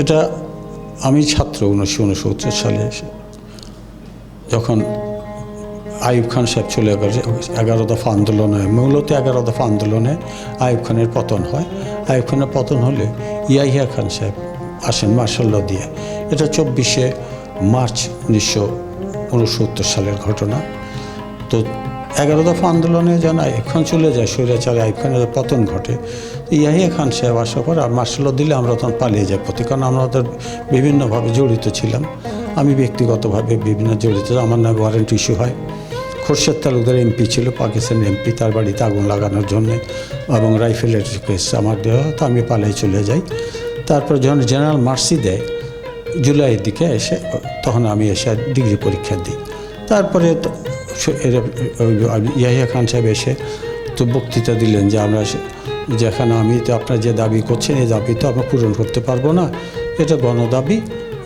এটা আমি ছাত্র উনিশশো উনসত্তর সালে এসে। যখন আইব খান সাহেব চলে গেছে এগারো দফা আন্দোলনে মূলত এগারো দফা আন্দোলনে আইব খানের পতন হয়। আইব খানের পতন হলে ইয়াহিয়া খান সাহেব আসেন মার্শাল্লাহ দিয়ে। এটা চব্বিশে মার্চ উনিশশো উনসত্তর সালের ঘটনা। তো এগারো দফা আন্দোলনে যেন আইব খান চলে যায় স্বৈরাচারে আইব পতন ঘটে। ইয়াহিয়া খান সাহেব আসার পর আর মার্শাল্লাহ দিলে আমরা তখন পালিয়ে যাই প্রতি কারণ আমরা ওদের বিভিন্নভাবে জড়িত ছিলাম। আমি ব্যক্তিগতভাবে বিভিন্ন জড়িত, আমার নামে ওয়ারেন্ট ইস্যু হয়। খোরশেদ তালুকদার এমপি ছিল পাকিস্তানের এমপি তার বাড়িতে আগুন লাগানোর জন্যে এবং রাইফেলের কেস আমার দেওয়া তো আমি পালিয়ে চলে যাই। তারপর যখন জেনারেল মার্সি দেয়, জুলাইয়ের দিকে এসে, তখন আমি এসে ডিগ্রি পরীক্ষা দিই। তারপরে তো ইয়াহিয়া খান সাহেব এসে তো বক্তৃতা দিলেন যে আমরা যেখানে আমি তো আপনার যে দাবি করছেন, এই দাবি তো আমরা পূরণ করতে পারব না। এটা গণদাবি,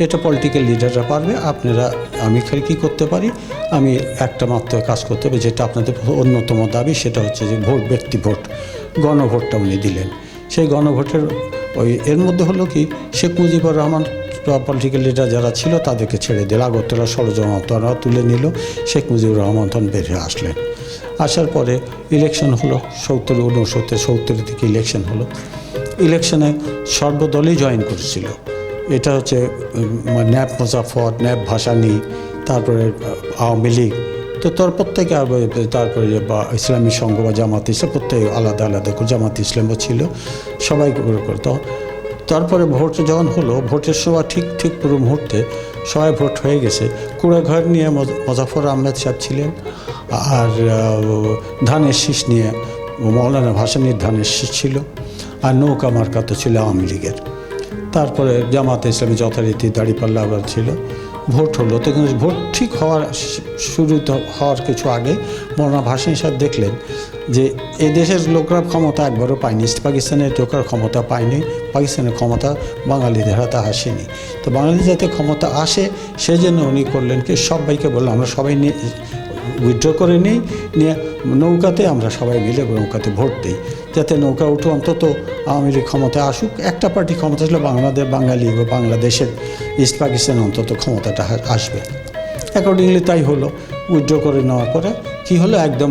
এটা পলিটিক্যাল লিডাররা পারবে, আপনারা, আমি খালি কী করতে পারি? আমি একটা মাত্র কাজ করতে পারি যেটা আপনাদের অন্যতম দাবি, সেটা হচ্ছে যে ভোট, ব্যক্তি ভোট, গণভোটটা উনি দিলেন। সেই গণভোটের ওই এর মধ্যে হলো কি, শেখ মুজিবুর রহমান পলিটিক্যাল লিডার যারা ছিল তাদেরকে ছেড়ে দিল। আগরতলা ষড়যন্ত্ররা তুলে নিল। শেখ মুজিবুর রহমান তখন বেরিয়ে আসলেন। আসার পরে ইলেকশন হলো সত্তর উনসত্তর সত্তরের দিকে ইলেকশন হলো। ইলেকশনে সর্বদলই জয়েন করেছিল। এটা হচ্ছে উম, ন্যাপ মুজাফর ন্যাপ ভাসানি তারপরে আওয়ামী লীগ। তো তার প্রত্যেকে তারপরে বা ইসলামী সংঘ বা জামাত ইসলাম প্রত্যেকে আলাদা আলাদা করে জামাত ইসলামও ছিল। সবাই করে করতো তারপরে ভোট যখন হলো, ভোটের সময় ঠিক ঠিক পুরো মুহূর্তে সবাই ভোট হয়ে গেছে। কুড়াঘর নিয়ে মুজাফর আহমেদ সাহেব ছিলেন, আর ধানের শীষ নিয়ে মৌলানা ভাসানির ধানের শীষ ছিল, আর নৌকা মার্কা তো ছিল আওয়ামী লীগের। তারপরে জামাতে ইসলামী যথারীতি দাড়িপাল্লা আবার ছিল। ভোট হলো। তো কিন্তু ভোট ঠিক হওয়ার শুরু হওয়ার কিছু আগে মৌলানা ভাসিন সাহেব দেখলেন যে এ দেশের লোকরা ক্ষমতা একবারও পায়নি। ইস্ট পাকিস্তানের লোকের ক্ষমতা পায়নি, পাকিস্তানের ক্ষমতা বাঙালিদের হাতে আসেনি। তো বাঙালি যাতে ক্ষমতা আসে, সেজন্য উনি করলেন কি সবাইকে বললেন আমরা সবাই উইথড্র করে নিই, নিয়ে নৌকাতে আমরা সবাই মিলে নৌকাতে ভোট দিই। যাতে নৌকা উঠে অন্তত আওয়ামী লীগ ক্ষমতায় আসুক, একটা পার্টি ক্ষমতা ছিল বাংলাদেশ, বাঙালি বা বাংলাদেশের ইস্ট পাকিস্তান অন্তত ক্ষমতাটা আসবে। অ্যাকর্ডিংলি তাই হলো। উইথড্র করে নেওয়ার পরে কী হলো? একদম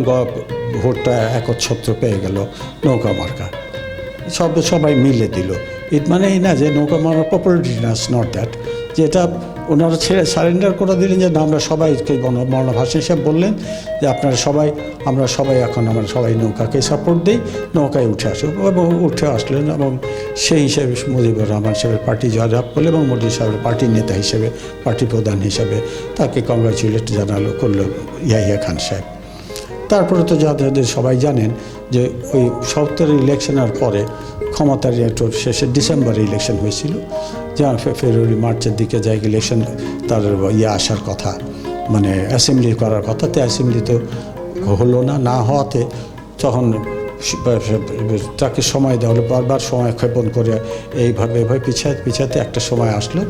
ভোটটা একচ্ছত্র পেয়ে গেল নৌকা মার্কা। সব, সবাই মিলে দিল। ইট মানে এই না যে নৌকা মারা পপুলারিটি না নট দ্যাট যেটা ওনারা ছেড়ে সারেন্ডার করে দিলেন যে, না, আমরা সবাইকে মরণা মৌলানা হিসেবে বললেন যে, আপনারা সবাই, আমরা সবাই এখন আমরা সবাই নৌকাকে সাপোর্ট দিই, নৌকায় উঠে আসো এবং উঠে আসলেন এবং সেই হিসেবে মুজিবুর রহমান সাহেবের পার্টি জয়লাভ করল এবং মোদী সাহেবের পার্টির নেতা হিসেবে, পার্টি প্রধান হিসেবে তাকে কংগ্রাচুলেট জানালো করল ইয়াহিয়া খান সাহেব। তারপরে তো যাদের সবাই জানেন যে ওই সত্তরের ইলেকশনের পরে ক্ষমতার একটু শেষে ডিসেম্বরে ইলেকশন হয়েছিল। যা ফেব্রুয়ারি মার্চের দিকে যাই ইলেকশন তার ইয়ে আসার কথা। মানে অ্যাসেম্বলি করার কথা। তো অ্যাসেম্বলি তো হলো না না হওয়াতে তখন তাকে সময় দেওয়া হলো। বারবার সময় ক্ষেপণ করে এইভাবে এভাবে পিছাতে পিছাতে একটা সময় আসলো।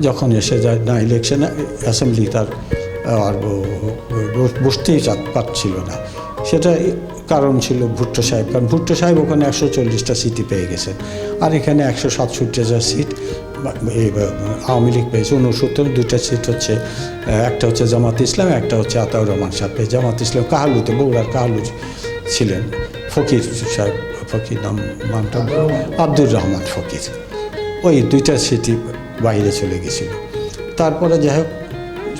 যখন এসে যায় না ইলেকশনে অ্যাসেম্বলি তার আর বসতেই পারছিল না। সেটা কারণ ছিল ভুট্টো সাহেব কারণ ভুট্টো সাহেব ওখানে একশো চল্লিশটা সিটই পেয়ে গেছেন। আর এখানে একশো সাতষট্টিটা সিট এই আওয়ামী লীগ পেয়েছে উনসত্তর দুইটা সিট হচ্ছে একটা হচ্ছে জামাত ইসলাম একটা হচ্ছে আতাউর রহমান সাহেব পেয়েছে। জামাত ইসলাম কাহালুতে বগুড়ার কাহালু ছিলেন ফকির সাহেব ফকির নাম নামটা আব্দুর রহমান। ফকির। ওই দুইটা সিটি বাইরে চলে গেছিল। তারপরে যাই হোক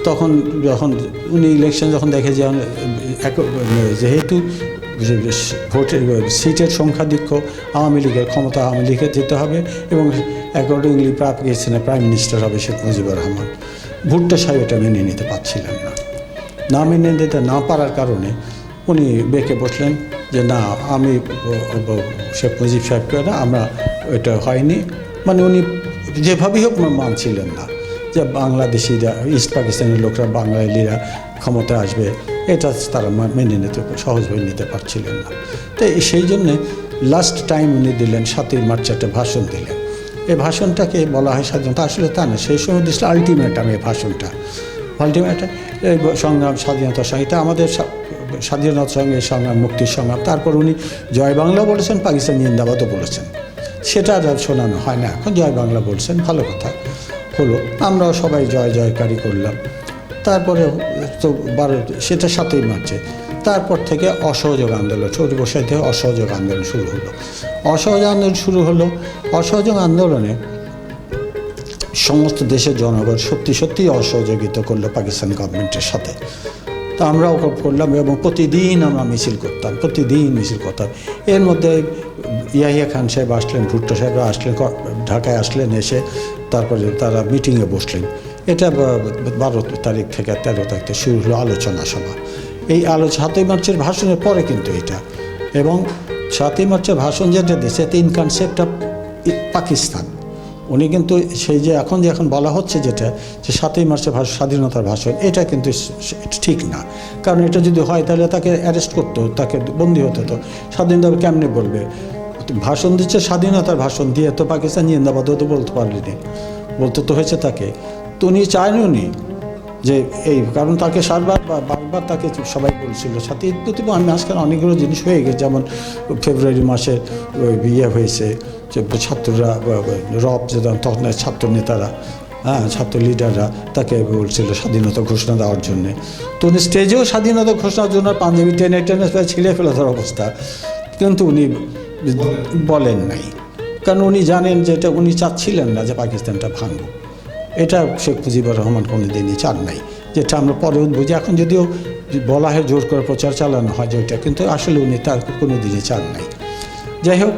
তখন যখন উনি ইলেকশন যখন দেখে যে যেহেতু ভোটের সিটের সংখ্যাধিক্য আওয়ামী লীগের ক্ষমতা আওয়ামী লীগের দিতে হবে এবং অ্যাকর্ডিংলি প্রাপ গেছেন প্রাইম মিনিস্টার হবে শেখ মুজিবুর রহমান। ভুট্টো সাহেব এটা মেনে নিতে পারছিলেন না। না মেনে নিতে না পারার কারণে উনি বেঁকে বসলেন যে, না, আমি শেখ মুজিব সাহেবকে না, আমরা এটা হয়নি। মানে উনি যেভাবেই হোক মানছিলেন না। যে বাংলাদেশিরা ইস্ট পাকিস্তানের লোকরা, বাঙালিরা ক্ষমতা আসবে, এটা তারা মেনে নিতে সহজভাবে নিতে পারছিলেন না। তো সেই জন্যে লাস্ট টাইম উনি দিলেন, সাতই মার্চ একটা ভাষণ দিলেন। এই ভাষণটাকে বলা হয় স্বাধীনতা আসলে তা না, সেই সময় দিয়েছিল আলটিমেটাম এই ভাষণটা। আলটিমেটাম এই সংগ্রাম স্বাধীনতার সঙ্গে এটা আমাদের স্বা- স্বাধীনতার সঙ্গে সংগ্রাম, মুক্তির সংগ্রাম। তারপর উনি জয় বাংলা বলেছেন, পাকিস্তান জিন্দাবাদও বলেছেন। সেটা আর শোনানো হয় না, এখন জয় বাংলা বলছেন, ভালো কথা। হলো, আমরাও সবাই জয় জয়কারী করলাম। তারপরে তো বারো, সেটা সাতই মার্চে তারপর থেকে অসহযোগ আন্দোলন চৌরি বসাই থেকে অসহযোগ আন্দোলন শুরু হলো। অসহযোগ আন্দোলন শুরু হলো, অসহযোগ আন্দোলনে সমস্ত দেশের জনগণ সত্যি সত্যি অসহযোগিতা করল পাকিস্তান গভর্নমেন্টের সাথে। তো আমরাও কর- করলাম এবং প্রতিদিন আমরা মিছিল করতাম, প্রতিদিন মিছিল করতাম। এর মধ্যে ইয়াহিয়া খান সাহেব আসলেন, ভুট্টো সাহেবরা আসলেন ঢাকায় আসলেন, এসে তারপরে তারা মিটিংয়ে বসলেন। এটা বারো তারিখ থেকে তেরো তারিখ থেকে শুরু হলো আলোচনা সভা। এই আলো, সাতই মার্চের ভাষণের পরে কিন্তু এটা। এবং সাতই মার্চের ভাষণ যেটা দিয়েছে তিন কনসেপ্ট অফ পাকিস্তান। উনি কিন্তু সেই যে এখন যে এখন বলা হচ্ছে যেটা, যে সাতই মার্চের ভাষ, স্বাধীনতার ভাষণ, এটা কিন্তু ঠিক না। কারণ এটা যদি হয় তাহলে তাকে অ্যারেস্ট করতো, তাকে বন্দি হতে হতো। স্বাধীনতা কেমনে বলবে? ভাষণ দিচ্ছে স্বাধীনতার ভাষণ দিয়ে তো পাকিস্তান জিন্দাবাদ তো বলতে পারলেনি বলতে তো হয়েছে তাকে। তো উনি চায়নি উনি যে এই, কারণ তাকে সারবার বারবার তাকে সবাই বলছিল। সাথে প্রতিভা আমি আজকাল অনেকগুলো জিনিস হয়ে গেছে, যেমন ফেব্রুয়ারি মাসে ওই বিয়ে হয়েছে যে ছাত্ররা রব যে তখন ছাত্র নেতারা হ্যাঁ ছাত্র লিডাররা তাকে বলছিল স্বাধীনতা ঘোষণা দেওয়ার জন্যে। তো উনি স্টেজেও স্বাধীনতা ঘোষণার জন্য পাঞ্জাবি টেনে টেনে ছিঁড়ে ফেলে তার অবস্থা। কিন্তু উনি বলেন নাই। কারণ উনি জানেন যে এটা উনি চাচ্ছিলেন না যে পাকিস্তানটা ভাঙব এটা শেখ মুজিবুর রহমান কোনো দিনই চান নাই। যেটা আমরা পরে বুঝি এখন যদিও বলা হয় জোর করে প্রচার চালানো হয় যে যেটা কিন্তু আসলে উনি তার কোনো দিনই চান নাই। যাই হোক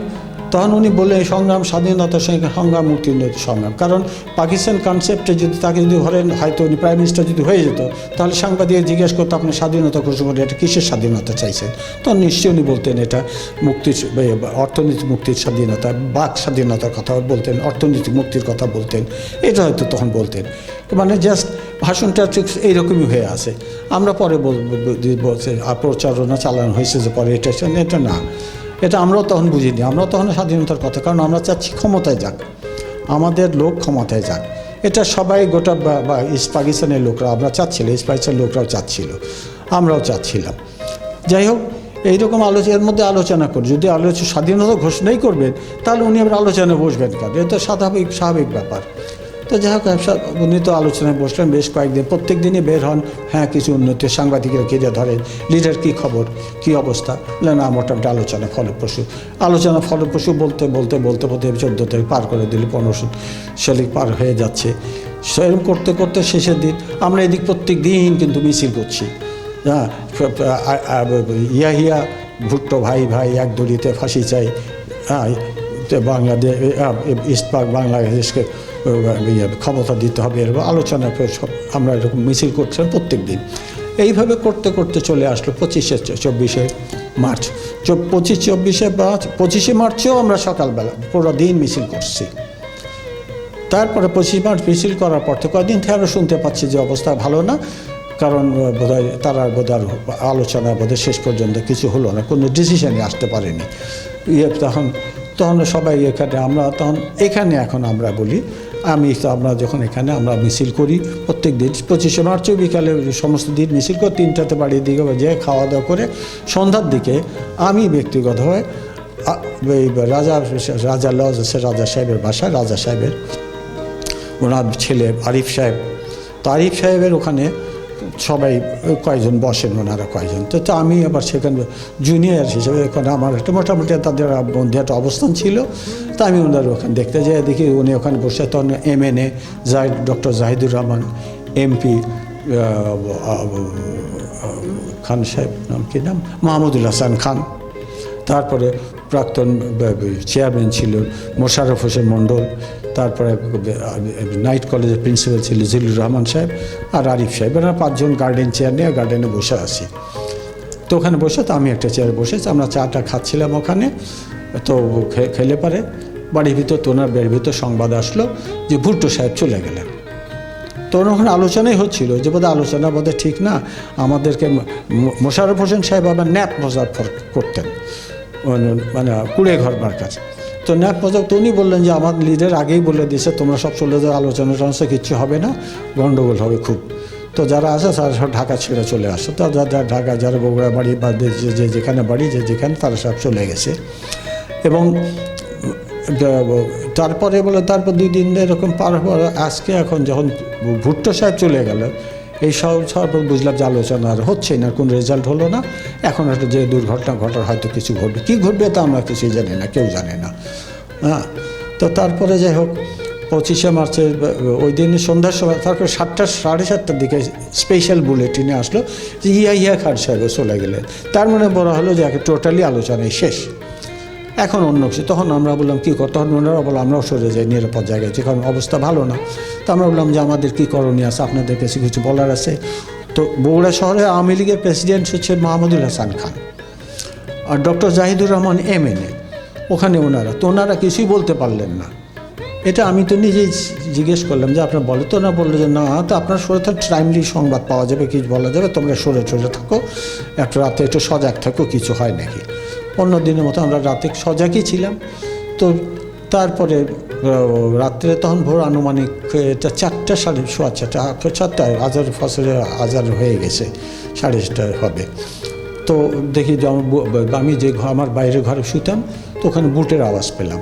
তখন উনি বলে সংগ্রাম স্বাধীনতার সঙ্গে সংগ্রাম নৈতিক সংগ্রাম। কারণ পাকিস্তান কনসেপ্টে যদি তাকে যদি ধরেন, হয়তো উনি প্রাইম মিনিস্টার যদি হয়ে যেত, তাহলে সাংবাদিক জিজ্ঞেস করতো, আপনি স্বাধীনতা ঘোষণা করে এটা কিসের স্বাধীনতা চাইছেন? তখন নিশ্চয়ই উনি বলতেন, এটা মুক্তির অর্থনৈতিক মুক্তির স্বাধীনতা, বাক স্বাধীনতার কথা বলতেন, অর্থনৈতিক মুক্তির কথা বলতেন। এটা হয়তো তখন বলতেন। মানে জাস্ট ভাষণটা ঠিক এইরকমই হয়ে আছে। আমরা পরে বল- বল- বলছে প্রচারণা চালানো হয়েছে যে পরে এটা এটা না। এটা আমরাও তখন বুঝিনি, আমরাও তখন স্বাধীনতার কথা কারণ আমরা চাচ্ছি ক্ষমতায় যাক, আমাদের লোক ক্ষমতায় যাক। এটা সবাই গোটা বা- ইস্ট পাকিস্তানের লোকরা, আমরা চাচ্ছিল, ইস্ট পাকিস্তানের লোকরাও চাচ্ছিল, আমরাও চাচ্ছিলাম। যাই হোক, এইরকম আলোচনা এর মধ্যে আলোচনা করি, যদি আলোচনা স্বাধীনতা ঘোষণাই করবেন, তাহলে উনি আবার আলোচনায় বসবেন কেন? এটা স্বাভাবিক স্বাভাবিক ব্যাপার। তো যাই হোক উনি তো আলোচনায় বসলেন বেশ কয়েকদিন। প্রত্যেক দিনই বের হন হ্যাঁ কিছু উন্নতি সাংবাদিকরা ঘিরে ধরেন লিডার কী খবর, কী অবস্থা, না মোটামুটি আলোচনা ফলপ্রসূ। আলোচনা ফলপ্রসূ বলতে বলতে বলতে বলতে চোদ্দ তারিখ পার করে দিল পনেরোশো শালিক পার হয়ে যাচ্ছে। সেরকম করতে করতে শেষের দিন আমরা এদিক প্রত্যেক দিন কিন্তু মিছিল করছি। হ্যাঁ ইয়াহিয়া ভুট্টো ভাই ভাই, এক দড়িতে ফাঁসি চাই। হ্যাঁ বাংলাদেশ ইস্ট বাংলাদেশকে ক্ষমতা দিতে হবে, এরকম আলোচনা আমরা এরকম মিছিল করছিলাম প্রত্যেক দিন এইভাবে করতে করতে চলে আসলো পঁচিশে চব্বিশে মার্চ। পঁচিশ, চব্বিশে মার্চ পঁচিশে মার্চেও আমরা সকালবেলা পুরো দিন মিছিল করছি। তারপরে পঁচিশ মার্চ মিছিল করার পর থেকে কয়েকদিন থেকে আমরা শুনতে পাচ্ছি যে অবস্থা ভালো না, কারণ বোধহয় তারা বোধহয় আলোচনা বোধহয় শেষ পর্যন্ত কিছু হলো না, কোনো ডিসিশনে আসতে পারেনি। ইয়ে তখন তখন সবাই এখানে, আমরা তখন এখানে এখন আমরা বলি আমি তো আমরা যখন এখানে আমরা মিছিল করি, প্রত্যেক দিন পঁচিশে মার্চে বিকালে সমস্ত দিন মিছিল করে তিনটাতে বাড়ির দিকে যে খাওয়া দাওয়া করে সন্ধ্যার দিকে আমি ব্যক্তিগতভাবে রাজা রাজা লজ আছে রাজা সাহেবের বাসা রাজা সাহেবের ওনার ছেলে আরিফ সাহেব, তো আরিফ সাহেবের ওখানে সবাই কয়জন বসেন ওনারা কয়জন? তো আমি আবার সেখানে জুনিয়র হিসেবে ওখানে আমার একটা মোটামুটি তাদের বন্ধু একটা অবস্থান ছিল। তা আমি ওনার ওখানে দেখতে যাই, দেখি উনি ওখানে বসে তখন M N A Zahid doctor Zahidur Rahman MP Khan সাহেব, নাম কি নাম? মাহমুদুল হাসান খান। তারপরে প্রাক্তন চেয়ারম্যান ছিল মোশাররফ হোসেন মণ্ডল, তারপরে নাইট কলেজের প্রিন্সিপাল ছিল জিলুর রহমান সাহেব আর আরিফ সাহেব। এরা পাঁচজন গার্ডেন চেয়ার নিয়ে গার্ডেনে বসে আছি। তো ওখানে বসে তো আমি একটা চেয়ারে বসেছি আমরা চাটা খাচ্ছিলাম ওখানে। তো খেলে পারে। বাড়ির ভিতর তোনার বের ভিতর সংবাদ আসলো যে ভুট্টো সাহেব চলে গেলেন। তো ওখানে আলোচনাই হচ্ছিল যে বোধহয় আলোচনা বোধহয় ঠিক না। আমাদেরকে ম- ম- হোসেন সাহেব আবার ন্যাপ মোজাফর করতেন। মানে- মানে কুড়ে ঘর মার্কার তো ন্যাপ মোজাফ তো উনি বললেন যে, আমার লিডার আগেই বলে দিয়েছে, তোমরা সব চলে যাও, আলোচনা টালোচনা কিচ্ছু হবে না গণ্ডগোল হবে খুব। তো যারা আসে তারা সব ঢাকা ছেড়ে চলে আসে। তো যারা ঢাকা, যারা বগুড়া বাড়ি বা যে যেখানে বাড়ি, যে যেখানে, তারা সব চলে গেছে। এবং তারপরে বলে, তারপর দুই দিন এরকম পার পর আজকে এখন যখন ভুট্টো সাহেব চলে গেল এই সব সব বুঝলাম যে আলোচনা আর হচ্ছেই না কোনো রেজাল্ট হলো না। এখন একটা যে দুর্ঘটনা ঘটার হয়তো কিছু ঘটবে। কী ঘটবে তা আমরা কিছুই জানি না, কেউ জানে না। হ্যাঁ? তো তারপরে যাই হোক, পঁচিশে মার্চের, ওই দিন সন্ধ্যার সময়, তারপরে সাতটা, সাড়ে সাতটার দিকে স্পেশাল বুলেটিনে আসলো যে ইয়া ইয়া, খান সাহেবও চলে গেলেন। তার মানে বলা হলো যে টোটালি আলোচনায় শেষ। এখন অন্য কিছু। তখন আমরা বললাম, কী কর? তখন ওনারা বললাম আমরাও সরে যাই, নিরাপদ জায়গায় যে কারণ অবস্থা ভালো না। তো আমরা বললাম যে, আমাদের কী করণীয় আছে? আপনাদের কাছে কিছু বলার আছে? তো বগুড়া শহরে আওয়ামী লীগের প্রেসিডেন্ট হচ্ছে মাহমুদুল হাসান খান আর doctor Zahidur Rahman M N A. ওখানে ওনারা। তো ওনারা কিছুই বলতে পারলেন না। এটা আমি তো নিজেই জিজ্ঞেস করলাম যে, আপনার বলে তো না। বলল যে, না, তো আপনার সরে তো টাইমলি সংবাদ পাওয়া যাবে, কিছু বলা যাবে, তোমরা সরে সরে থাকো। একটা রাতে একটু সজাগ থাকো, কিছু হয় নাকি? অন্য দিনের মতো আমরা রাতে সজাগই ছিলাম। তো তারপরে রাত্রে তখন ভোর আনুমানিক, এটা চারটা সাড়ে, সোয়া চারটা চারটায়, হাজার ফসলের হাজার হয়ে গেছে, সাড়ে ছটা হবে। তো দেখি আমি যে আমার বাইরে ঘরে শুতাম, তো ওখানে বুটের আওয়াজ পেলাম।